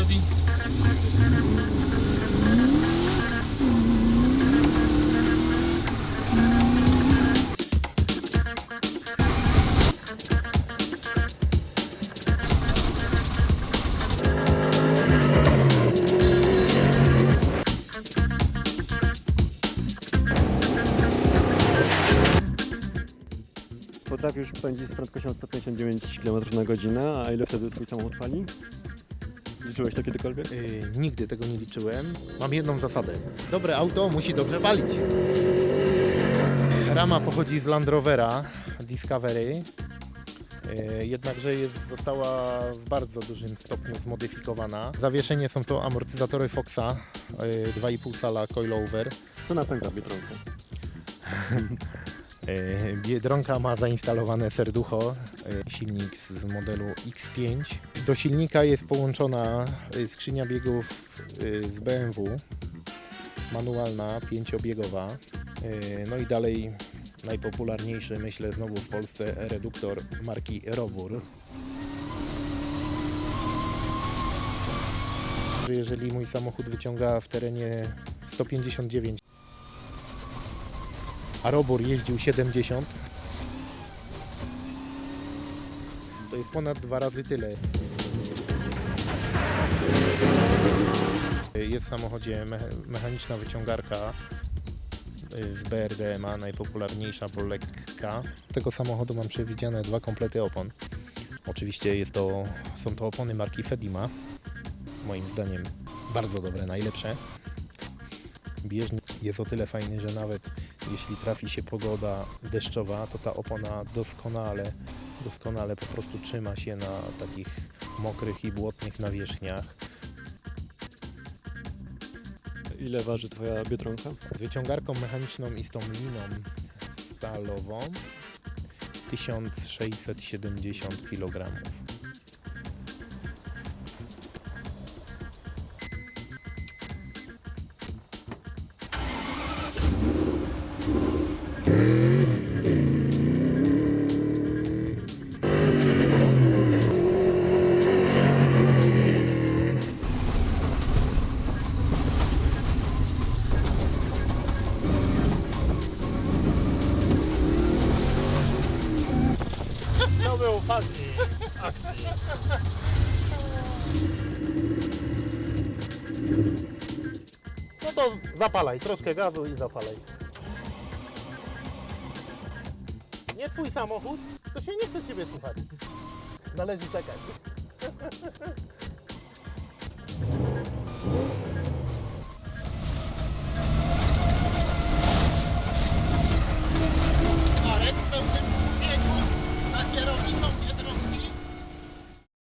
ready? Potrafisz pędzić z prędkością 159 km na godzinę, a ile wtedy twój samochód pali? Liczyłeś to kiedykolwiek? Yy, nigdy tego nie liczyłem. Mam jedną zasadę. Dobre auto musi dobrze palić. Rama pochodzi z Land Rovera Discovery. Yy, Jednakże jest, została w bardzo dużym stopniu zmodyfikowana. Zawieszenie są to amortyzatory Foxa, yy, 2,5 cala coilover. Co napędza Biedronkę? Yy, Biedronka ma zainstalowane serducho, yy, silnik z modelu X5. Do silnika jest połączona yy, skrzynia biegów z BMW, manualna, pięciobiegowa. No i dalej najpopularniejszy, myślę, znowu w Polsce reduktor marki Robur. Jeżeli mój samochód wyciąga w terenie 159 a Robur jeździł 70, to jest ponad dwa razy tyle. Jest w samochodzie mecha- mechaniczna wyciągarka y, z BRDMA, najpopularniejsza, bo lekka. Tego samochodu mam przewidziane dwa komplety opon. Oczywiście jest to, są to opony marki Fedima. Moim zdaniem bardzo dobre, najlepsze. Bieżnik jest o tyle fajny, że nawet jeśli trafi się pogoda deszczowa, to ta opona doskonale, doskonale po prostu trzyma się na takich mokrych i błotnych nawierzchniach. Ile waży twoja Biedronka? Z wyciągarką mechaniczną i z tą liną stalową 1670 kg. próbę upadli akcji. No to zapalaj, troszkę gazu i zapalaj. Nie twój samochód, to się nie chce ciebie słuchać. Należy czekać.